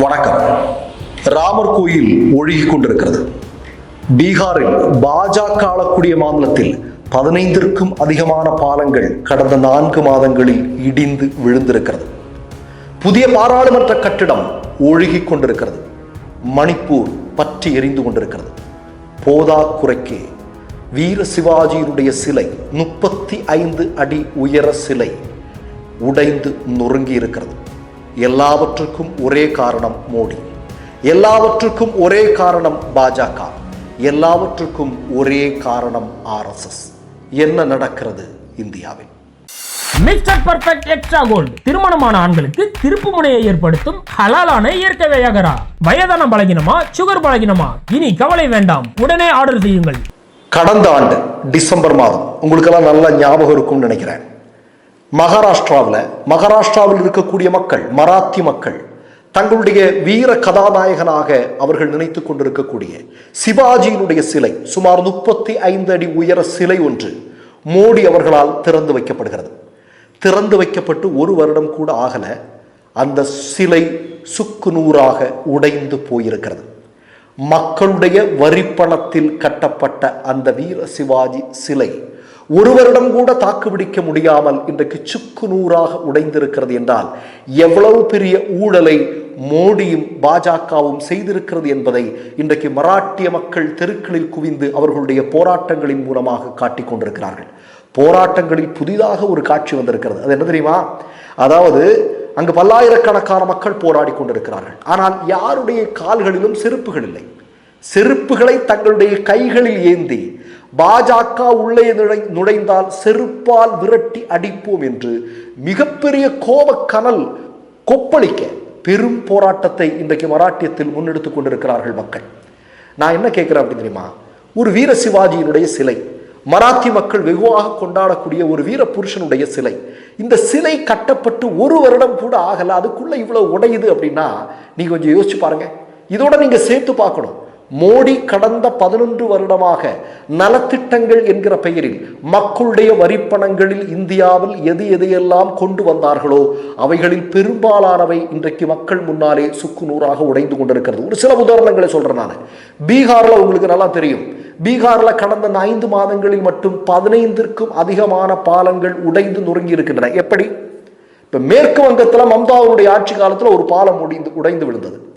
வணக்கம். ராமர் கோயில் ஒழுகிக் கொண்டிருக்கிறது. பீகாரில் பாஜக ஆளக்கூடிய மாநிலத்தில் பதினைந்திற்கும் அதிகமான பாலங்கள் கடந்த நான்கு மாதங்களில் இடிந்து விழுந்திருக்கிறது. புதிய பாராளுமன்ற கட்டிடம் ஒழுகிக் கொண்டிருக்கிறது. மணிப்பூர் பற்றி எரிந்து கொண்டிருக்கிறது. போதா குறைக்கே வீர சிவாஜியினுடைய சிலை முப்பத்தி ஐந்து அடி உயர சிலை உடைந்து நொறுங்கி இருக்கிறது எல்லாவற்றுக்கும் ஒரே காரணம் மோடி. எல்லாவற்றுக்கும் ஒரே காரணம் பாஜக. எல்லாவற்றுக்கும் ஒரே காரணம் ஆர்எஸ்எஸ் என்ன நடக்கிறது இந்தியாவில்? Mister perfect extra gold. திருமணமான ஆண்களுக்கு திருப்பு முனையை ஏற்படுத்தும் ஹலாலான இயற்கை வியாகரா. வயதான பலகினமா சுகர் பலகினமா? இனி கவலை வேண்டாம். உடனே ஆர்டர் செய்யுங்கள். கடந்த ஆண்டு டிசம்பர் மாதம். உங்களுக்கெல்லாம் நல்லா ஞாபகம் இருக்கும்னு நினைக்கிறேன். மகாராஷ்டிராவில் மகாராஷ்டிராவில் இருக்கக்கூடிய மக்கள் மராத்தி மக்கள் தங்களுடைய வீர கதாநாயகனாக அவர்கள் நினைத்து கொண்டிருக்கக்கூடிய சிவாஜியினுடைய சிலை சுமார் முப்பத்தி ஐந்து அடி உயர சிலை ஒன்று மோடி அவர்களால் திறந்து வைக்கப்படுகிறது. திறந்து வைக்கப்பட்டு ஒரு வருடம் கூட ஆகல அந்த சிலை சுக்கு நூறாக உடைந்து போயிருக்கிறது. மக்களுடைய வரிப்பணத்தில் கட்டப்பட்ட அந்த வீர சிவாஜி சிலை ஒருவரிடம் கூட தாக்குப்பிடிக்க முடியாமல் இன்றைக்கு சுக்கு நூறாக உடைந்திருக்கிறது என்றால் எவ்வளவு பெரிய ஊழலை மோடியும் பாஜகவும் செய்திருக்கிறது என்பதை இன்றைக்கு மராட்டிய மக்கள் தெருக்களில் குவிந்து அவர்களுடைய போராட்டங்களின் மூலமாக காட்டிக் கொண்டிருக்கிறார்கள். போராட்டங்களில் புதிதாக ஒரு காட்சி வந்திருக்கிறது. அது என்ன தெரியுமா? அதாவது அங்கு பல்லாயிரக்கணக்கான மக்கள் போராடி கொண்டிருக்கிறார்கள். ஆனால் யாருடைய கால்களிலும் செருப்புகள் இல்லை. செருப்புகளை தங்களுடைய கைகளில் ஏந்தி பாஜக உள்ளே நுழை நுழைந்தால் செருப்பால் விரட்டி அடிப்போம் என்று மிகப்பெரிய கோபக்கனல் கொப்பளிக்க பெரும் போராட்டத்தை இன்றைக்கு மராட்டியத்தில் முன்னெடுத்துக் கொண்டிருக்கிறார்கள் மக்கள். நான் என்ன கேட்கிறேன் அப்படின்னு தெரியுமா? ஒரு வீர சிவாஜியினுடைய சிலை மராத்தி மக்கள் வெகுவாக கொண்டாடக்கூடிய ஒரு வீர புருஷனுடைய சிலை. இந்த சிலை கட்டப்பட்டு ஒரு வருடம் கூட ஆகல அதுக்குள்ள இவ்வளவு உடையுது அப்படின்னா நீங்கள் கொஞ்சம் யோசிச்சு பாருங்க. இதோட நீங்க சேர்த்து பார்க்கணும். மோடி கடந்த பதினொன்று வருடமாக நலத்திட்டங்கள் என்கிற பெயரில் மக்களுடைய வரிப்பணங்களில் இந்தியாவில் எது எதையெல்லாம் கொண்டு வந்தார்களோ அவைகளில் பெரும்பாலானவை இன்றைக்கு மக்கள் முன்னாலே சுக்கு நூறாக உடைந்து கொண்டிருக்கிறது. ஒரு சில உதாரணங்களை சொல்றேன் நான். பீகார்ல உங்களுக்கு நல்லா தெரியும். பீகார்ல கடந்த ஐந்து மாதங்களில் மட்டும் பதினைந்திற்கும் அதிகமான பாலங்கள் உடைந்து நொறுங்கி இருக்கின்றன. எப்படி? இப்ப மேற்கு வங்கத்தில் மம்தாவுடைய ஆட்சி காலத்துல ஒரு பாலம் உடைந்து உடைந்து விழுந்தது.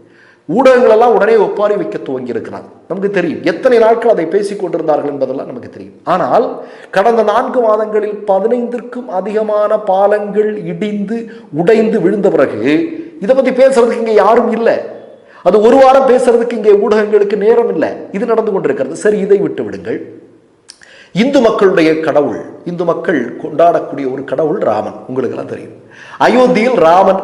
ஊடகங்களெல்லாம் உடனே ஒப்பாரி வைக்க துவங்கி இருக்கிறாங்க நமக்கு தெரியும். எத்தனை நாட்கள் அதை பேசிக் கொண்டிருந்தார்கள் என்பதெல்லாம் நமக்கு தெரியும். ஆனால் கடந்த நான்கு மாதங்களில் பதினைந்திற்கும் அதிகமான பாலங்கள் இடிந்து உடைந்து விழுந்த பிறகு இதை பத்தி பேசுறதுக்கு இங்கே யாரும் இல்லை. அது ஒரு வாரம் பேசுறதுக்கு இங்கே ஊடகங்களுக்கு நேரம் இல்லை. இது நடந்து கொண்டிருக்கிறது. சரி இதை விட்டு விடுங்கள். இந்து மக்களுடைய கடவுள் இந்து மக்கள் கொண்டாடக்கூடிய ஒரு கடவுள் ராமன். உங்களுக்கெல்லாம் தெரியும். அயோத்தியில் ராமன்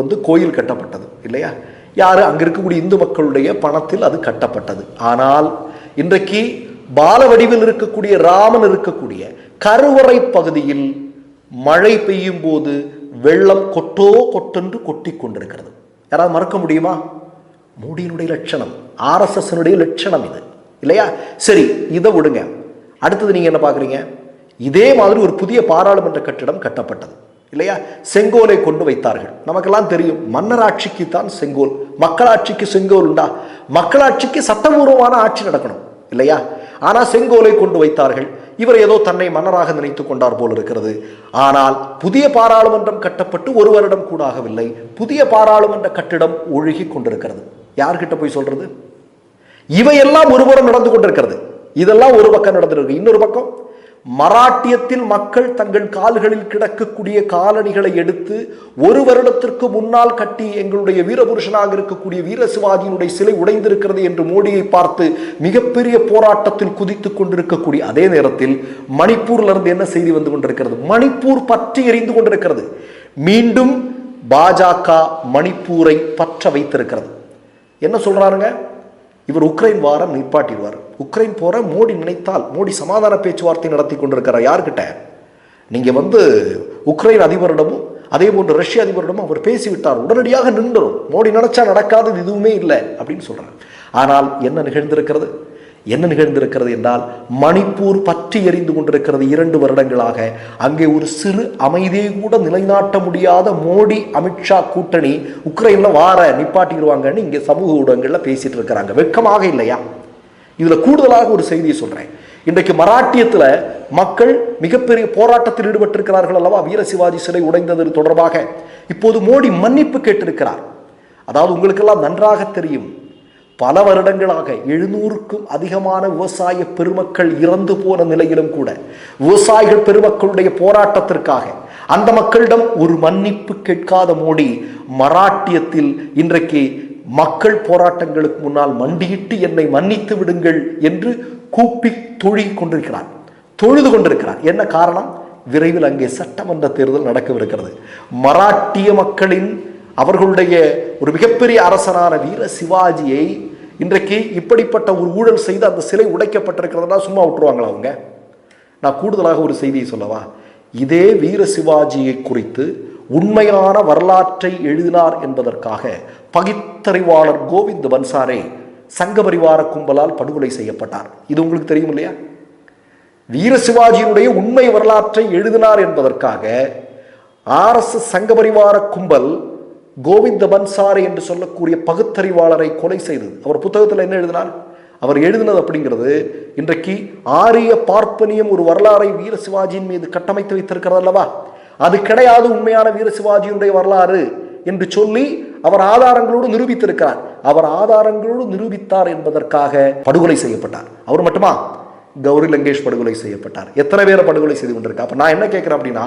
வந்து கோயில் கட்டப்பட்டது இல்லையா? யார்? அங்க இருக்கக்கூடிய இந்து மக்களுடைய பணத்தில் அது கட்டப்பட்டது. ஆனால் இன்றைக்கு பால வடிவில் இருக்கக்கூடிய ராமன் இருக்கக்கூடிய கருவறை பகுதியில் மழை பெய்யும் போது வெள்ளம் கொட்டோ கொட்டென்று கொட்டி கொண்டிருக்கிறது. யாராவது மறக்க முடியுமா? மோடியினுடைய லட்சணம் ஆர்எஸ்எஸ்னுடைய லட்சணம் இது. இல்லையா? சரி இதை விடுங்க. அடுத்தது நீங்க என்ன பார்க்குறீங்க? இதே மாதிரி ஒரு புதிய பாராளுமன்ற கட்டிடம் கட்டப்பட்டது. இல்லையா? செங்கோலை கொண்டு வைத்தார்கள். நமக்கெல்லாம் தெரியும் மன்னராட்சிக்கு தான் செங்கோல். மக்களாட்சிக்கு செங்கோல் உண்டா? மக்களாட்சிக்கு சட்டபூர்வமான ஆட்சி நடக்கணும் இல்லையா? ஆனால் செங்கோலை கொண்டு வைத்தார்கள். இவர் ஏதோ தன்னை மன்னராக நினைத்து கொண்டார் போல் இருக்கிறது. ஆனால் புதிய பாராளுமன்றம் கட்டப்பட்டு ஒரு வருடம் கூட ஆகவில்லை. புதிய பாராளுமன்ற கட்டிடம் ஒழுகி கொண்டிருக்கிறது. யார்கிட்ட போய் சொல்றது? இவையெல்லாம் ஒருபுறம் நடந்து கொண்டிருக்கிறது. இதெல்லாம் ஒரு பக்கம் நடந்திருக்கு. இன்னொரு பக்கம் மராட்டியத்தில் மக்கள் தங்கள் கால்களில் கிடக்கக்கூடிய காலணிகளை எடுத்து ஒரு வருடத்திற்கு முன்னால் கட்டி எங்களுடைய வீரபுருஷனாக இருக்கக்கூடிய வீர சிவாஜியினுடைய சிலை உடைந்திருக்கிறது என்று மோடியை பார்த்து மிகப்பெரிய போராட்டத்தில் குதித்து கொண்டிருக்கக்கூடிய அதே நேரத்தில் மணிப்பூர்ல இருந்து என்ன செய்தி வந்து கொண்டிருக்கிறது? மணிப்பூர் பற்றி எரிந்து கொண்டிருக்கிறது. மீண்டும் பாஜக மணிப்பூரை பற்ற வைத்திருக்கிறது. என்ன சொல்றாருங்க? இவர் உக்ரைன் வாரம் நிப்பாட்டிடுவார். உக்ரைன் போற மோடி நினைத்தால் மோடி சமாதான பேச்சுவார்த்தை நடத்தி கொண்டிருக்கிறார் யார்கிட்ட? நீங்க வந்து உக்ரைன் அதிபரிடமும் அதே போன்று ரஷ்ய அதிபரிடமும் அவர் பேசிவிட்டார். உடனடியாக நின்றும் மோடி நினைச்சா நடக்காதது எதுவுமே இல்லை அப்படின்னு சொல்கிறார் ஆனால் என்ன நிகழ்ந்திருக்கிறது? என்ன நிகழ்ந்திருக்கிறது என்றால் மணிப்பூர் பற்றி எரிந்து கொண்டிருக்கிறது இரண்டு வருடங்களாக. அங்கே ஒரு சிறு அமைதியை கூட நிலைநாட்ட முடியாத மோடி அமித்ஷா கூட்டணி உக்ரைன்ல வார நிப்பாட்டிடுவாங்கன்னு இங்கே சமூக ஊடகங்களில் பேசிட்டு இருக்கிறாங்க. வெட்கமாக இல்லையா? இதுல கூடுதலாக ஒரு செய்தியை சொல்றேன். இன்றைக்கு மராட்டியத்துல மக்கள் மிகப்பெரிய போராட்டத்தில் ஈடுபட்டிருக்கிறார்கள் அல்லவா? வீர சிவாஜி சிலை உடைந்தது தொடர்பாக. இப்போது மோடி மன்னிப்பு கேட்டிருக்கிறார். அதாவது உங்களுக்கெல்லாம் நன்றாக தெரியும். பல வருடங்களாக எழுநூறுக்கும் அதிகமான விவசாய பெருமக்கள் இறந்து போன நிலையிலும் கூட விவசாயிகள் பெருமக்களுடைய போராட்டத்திற்காக அந்த மக்களிடம் ஒரு மன்னிப்பு கேட்காத மோடி மராட்டியத்தில் இன்றைக்கு மக்கள் போராட்டங்களுக்கு முன்னால் மண்டியிட்டு என்னை மன்னித்து விடுங்கள் என்று கூப்பி தொழி கொண்டிருக்கிறார். தொழுது கொண்டிருக்கிறார். என்ன காரணம்? விரைவில் அங்கே சட்டமன்ற தேர்தல் நடக்கவிருக்கிறது. மராட்டிய மக்களின் அவர்களுடைய ஒரு மிகப்பெரிய அரசனான வீர சிவாஜியை இன்றைக்கு இப்படிப்பட்ட ஒரு ஊழல் செய்து அந்த சிலை உடைக்கப்பட்டிருக்கிறதுனா சும்மா விட்டுருவாங்களா அவங்க? நான் கூடுதலாக ஒரு செய்தியை சொல்லவா? இதே வீர சிவாஜியை குறித்து உண்மையான வரலாற்றை எழுதினார் என்பதற்காக பகித்தறிவாளர் கோவிந்த் பன்சாரே சங்க பரிவார கும்பலால் படுகொலை செய்யப்பட்டார். இது உங்களுக்கு தெரியும் இல்லையா? வீர சிவாஜியினுடைய உண்மை வரலாற்றை எழுதினார் என்பதற்காக ஆர்எஸ்எஸ் சங்க பரிவார கும்பல் கோவிந்த பன்சாரி என்று சொல்லக்கூடிய பகுத்தறிவாளரை கொலை செய்தது. அவர் புத்தகத்தில் என்ன எழுதினார்? அவர் எழுதினது அப்படிங்கிறது இன்றைக்கு ஆரிய பார்ப்பனியம் ஒரு வரலாறை வீர சிவாஜியின் மீது கட்டமைத்து வைத்திருக்கிறது அல்லவா? அது கிடையாது உண்மையான வீர சிவாஜியினுடைய வரலாறு என்று சொல்லி அவர் ஆதாரங்களோடு நிரூபித்திருக்கிறார். அவர் ஆதாரங்களோடு நிரூபித்தார் என்பதற்காக படுகொலை செய்யப்பட்டார். அவர் மட்டுமா? கௌரி லங்கேஷ் படுகொலை செய்யப்பட்டார். எத்தனை பேரை படுகொலை செய்து கொண்டிருக்கா? அப்போ நான் என்ன கேட்குறேன் அப்படின்னா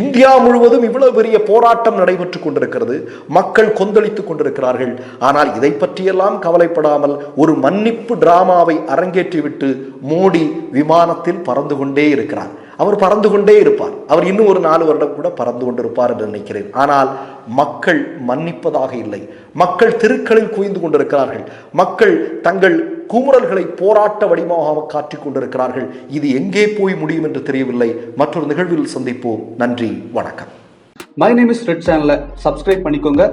இந்தியா முழுவதும் இவ்வளவு பெரிய போராட்டம் நடைபெற்று கொண்டிருக்கிறது மக்கள் கொந்தளித்துக் கொண்டிருக்கிறார்கள். ஆனால் இதை பற்றியெல்லாம் கவலைப்படாமல் ஒரு மன்னிப்பு டிராமாவை அரங்கேற்றிவிட்டு மோடி விமானத்தில் பறந்து கொண்டே இருக்கிறார். அவர் பறந்து கொண்டே இருப்பார். அவர் இன்னும் ஒரு நாலு வருடம் கூட பறந்து கொண்டிருப்பார் என்று நினைக்கிறேன். ஆனால் மக்கள் மன்னிப்பதாக இல்லை. மக்கள் தெருக்களில் குவிந்து கொண்டிருக்கிறார்கள். மக்கள் தங்கள் கூமுறல்களை போராட்ட வடிவமாக காட்டிக் கொண்டிருக்கிறார்கள். இது எங்கே போய் முடியும் என்று தெரியவில்லை. மற்றொரு நிகழ்வில் சந்திப்போம். நன்றி. வணக்கம். மை நேம் இஸ் ரெட் சேனலை சப்ஸ்கிரைப் பண்ணிக்கோங்க.